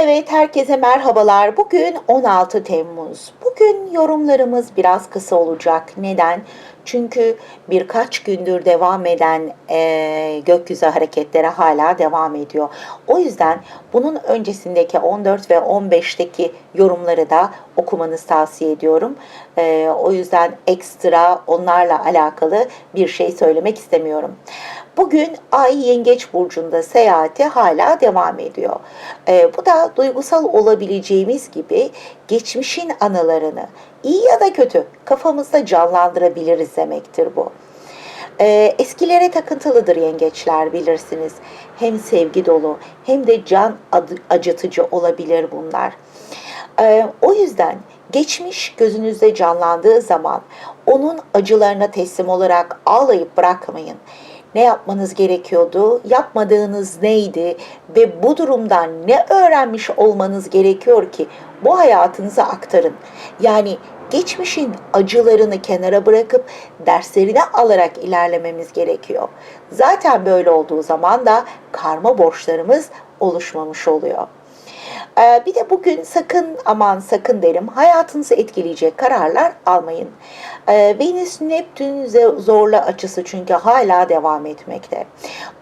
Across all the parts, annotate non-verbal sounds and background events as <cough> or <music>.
Evet, herkese merhabalar. Bugün 16 Temmuz. Bugün yorumlarımız biraz kısa olacak. Neden? Çünkü birkaç gündür devam eden e, gökyüzü hareketleri hala devam ediyor. O yüzden bunun öncesindeki 14 ve 15'teki yorumları da okumanızı tavsiye ediyorum. E, o yüzden ekstra onlarla alakalı bir şey söylemek istemiyorum. Bugün Ay Yengeç Burcu'nda seyahati hala devam ediyor. Ee, bu da duygusal olabileceğimiz gibi geçmişin anılarını iyi ya da kötü kafamızda canlandırabiliriz demektir bu. Ee, eskilere takıntılıdır yengeçler bilirsiniz. Hem sevgi dolu hem de can acıtıcı olabilir bunlar. Ee, o yüzden geçmiş gözünüzde canlandığı zaman onun acılarına teslim olarak ağlayıp bırakmayın. Ne yapmanız gerekiyordu? Yapmadığınız neydi? Ve bu durumdan ne öğrenmiş olmanız gerekiyor ki bu hayatınıza aktarın. Yani geçmişin acılarını kenara bırakıp derslerini alarak ilerlememiz gerekiyor. Zaten böyle olduğu zaman da karma borçlarımız oluşmamış oluyor. Ee, Bir de bugün sakın aman sakın derim hayatınızı etkileyecek kararlar almayın. Ee, Venüs Neptün zorla açısı çünkü hala devam etmekte.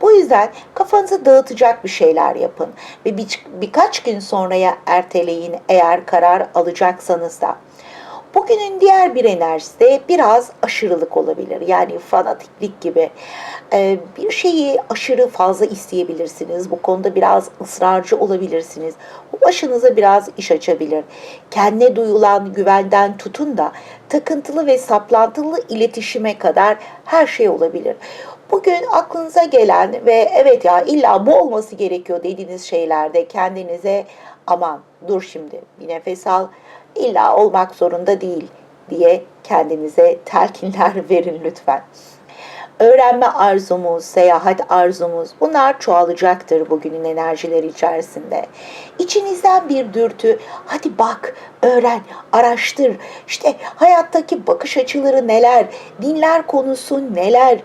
Bu yüzden kafanızı dağıtacak bir şeyler yapın ve bir, birkaç gün sonraya erteleyin eğer karar alacaksanız da. Bugünün diğer bir enerjisi de biraz aşırılık olabilir. Yani fanatiklik gibi. Ee, bir şeyi aşırı fazla isteyebilirsiniz. Bu konuda biraz ısrarcı olabilirsiniz. Bu başınıza biraz iş açabilir. Kendine duyulan güvenden tutun da takıntılı ve saplantılı iletişime kadar her şey olabilir. Bugün aklınıza gelen ve evet ya illa bu olması gerekiyor dediğiniz şeylerde kendinize aman dur şimdi bir nefes al illa olmak zorunda değil diye kendinize telkinler <laughs> verin lütfen. Öğrenme arzumuz, seyahat arzumuz bunlar çoğalacaktır bugünün enerjileri içerisinde. İçinizden bir dürtü, hadi bak, öğren, araştır. İşte hayattaki bakış açıları neler, dinler konusu neler,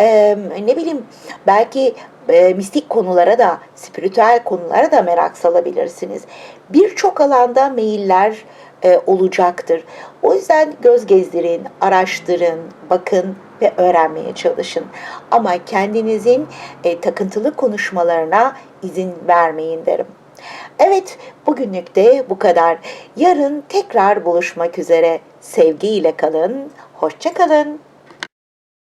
Ee, ne bileyim belki e, mistik konulara da, spiritüel konulara da merak salabilirsiniz. Birçok alanda meyiller e, olacaktır. O yüzden göz gezdirin, araştırın, bakın ve öğrenmeye çalışın. Ama kendinizin e, takıntılı konuşmalarına izin vermeyin derim. Evet, bugünlük de bu kadar. Yarın tekrar buluşmak üzere. Sevgiyle kalın, hoşça kalın.